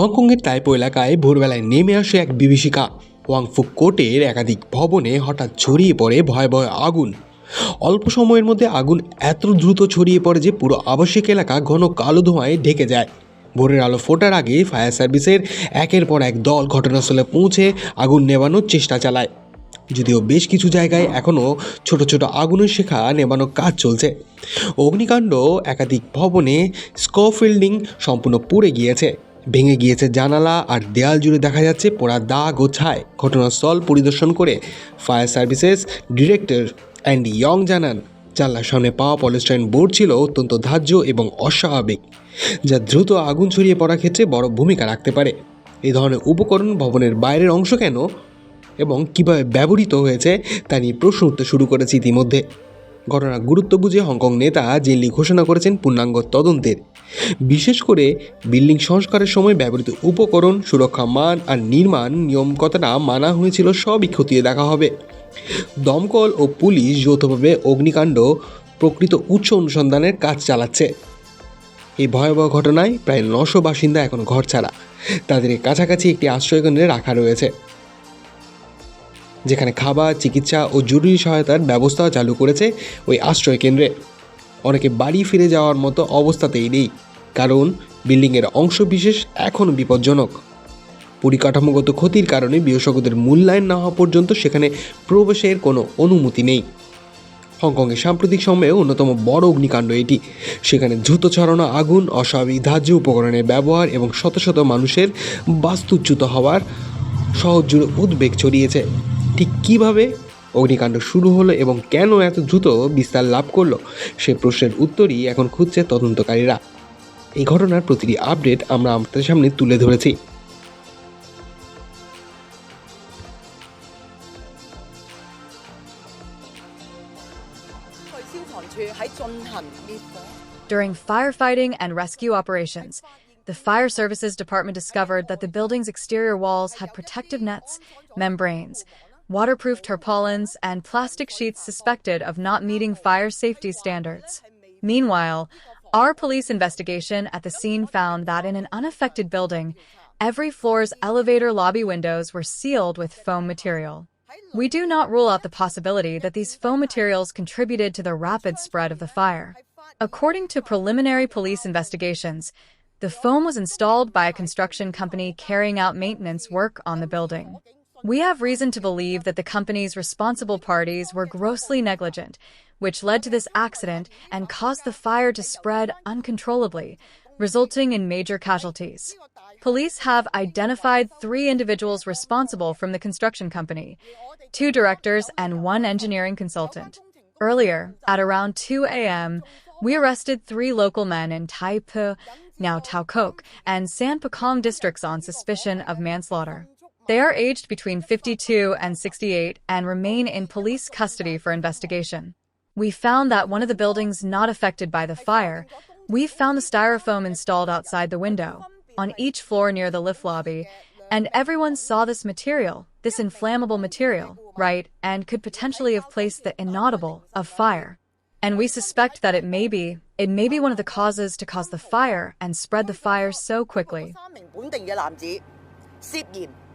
হংকংয়ের তাইপো এলাকায় ভোরবেলায় নেমে আসে এক বিভীষিকা। ওয়াংফুক কোর্টের একাধিক ভবনে হঠাৎ ছড়িয়ে পড়ে ভয়াবহ আগুন। অল্প সময়ের মধ্যে আগুন এত দ্রুত ছড়িয়ে পড়ে যে পুরো আবাসিক এলাকা ঘন কালো ধোঁয়ায় ঢেকে যায়। ভোরের আলো ফোটার আগে ফায়ার সার্ভিসের একের পর এক দল ঘটনাস্থলে পৌঁছে আগুন নেভানোর চেষ্টা চালায়। যদিও বেশ কিছু জায়গায় এখনও ছোট ছোট আগুনের শেখা নেবানোর কাজ চলছে। অগ্নিকাণ্ড একাধিক ভবনে স্কোফিল্ডিং সম্পূর্ণ পুড়ে গিয়েছে। ভেঙে গিয়েছে জানালা আর দেয়াল জুড়ে দেখা যাচ্ছে পোড়া দাগ ও ছায় ঘটনাস্থল পরিদর্শন করে fire services director and young জানান, জানলার সামনে পাওয়া পলিস্টাইন বোর্ড ছিল অত্যন্ত ধার্য এবং অস্বাভাবিক, যা দ্রুত আগুন ছড়িয়ে পড়ার ক্ষেত্রে বড় ভূমিকা রাখতে পারে। এই ধরনের উপকরণ ভবনের বাইরের অংশ কেন এবং কীভাবে ব্যবহৃত হয়েছে তা নিয়ে প্রশ্ন উঠতে শুরু করেছে ইতিমধ্যে। ঘটনার গুরুত্ব বুঝে হংকং নেতা জেনলি ঘোষণা করেছেন পূর্ণাঙ্গ তদন্তের। বিশেষ করে বিল্ডিং সংস্কারের সময় ব্যবহৃত উপকরণ, সুরক্ষা মান আর নির্মাণ নিয়ম কতটা মানা হয়েছিল সবই খতিয়ে দেখা হবে। দমকল ও পুলিশ যৌথভাবে অগ্নিকাণ্ড প্রকৃত উৎস অনুসন্ধানের কাজ চালাচ্ছে। এই ভয়াবহ ঘটনায় প্রায় নশো বাসিন্দা এখন ঘর ছাড়া তাদের কাছাকাছি একটি আশ্রয়কেন্দ্রে রাখা রয়েছে। যেখানে খাবার, চিকিৎসা ও জরুরি সহায়তার ব্যবস্থাও চালু করেছে ওই আশ্রয় কেন্দ্রে। অনেকে বাড়ি ফিরে যাওয়ার মতো অবস্থাতেই নেই, কারণ বিল্ডিংয়ের অংশ বিশেষ এখনও বিপজ্জনক। পরিকাঠামোগত ক্ষতির কারণে বিশেষজ্ঞদের মূল্যায়ন না হওয়া পর্যন্ত সেখানে প্রবেশের কোনো অনুমতি নেই। হংকংয়ের সাম্প্রতিক সময়ে অন্যতম বড় অগ্নিকাণ্ড এটি। সেখানে দ্রুত ছড়ানো আগুন অস্বাভাবিক ধার্য উপকরণের ব্যবহার এবং শত শত মানুষের বাস্তুচ্যুত হওয়ার সহজ উদ্বেগ ছড়িয়েছে। ঠিক কীভাবে অগ্নিকাণ্ড শুরু হলো এবং কেন এত দ্রুত বিস্তার লাভ করল সে প্রশ্নের উত্তরই এখন খুঁজছে তদন্তকারীরা এই ঘটনার প্রতিটি আপডেট আমরা আপনাদের সামনে তুলে ধরেছি During firefighting and rescue operations, the Fire Services Department discovered that the building's exterior walls had protective nets, membranes, waterproof tarpaulins, and plastic sheets suspected of not meeting fire safety standards. Meanwhile, our police investigation at the scene found that in an unaffected building, every floor's elevator lobby windows were sealed with foam material. We do not rule out the possibility that these foam materials contributed to the rapid spread of the fire. According to preliminary police investigations, the foam was installed by a construction company carrying out maintenance work on the building. We have reason to believe that the company's responsible parties were grossly negligent, which led to this accident and caused the fire to spread uncontrollably, resulting in major casualties. Police have identified three individuals responsible from the construction company two directors and one engineering consultant. Earlier, at around 2 a.m., we arrested three local men in Taipu, now Taokok, and San Pacong districts on suspicion of manslaughter. They are aged between 52 and 68 and remain in police custody for investigation. We found that one of the buildings not affected by the fire, we found the styrofoam installed outside the window, on each floor near the lift lobby, and everyone saw this material, this inflammable material, right, and could potentially have placed the inaudible of fire. And we suspect that it may be, it may be one of the causes to cause the fire and spread the fire so quickly.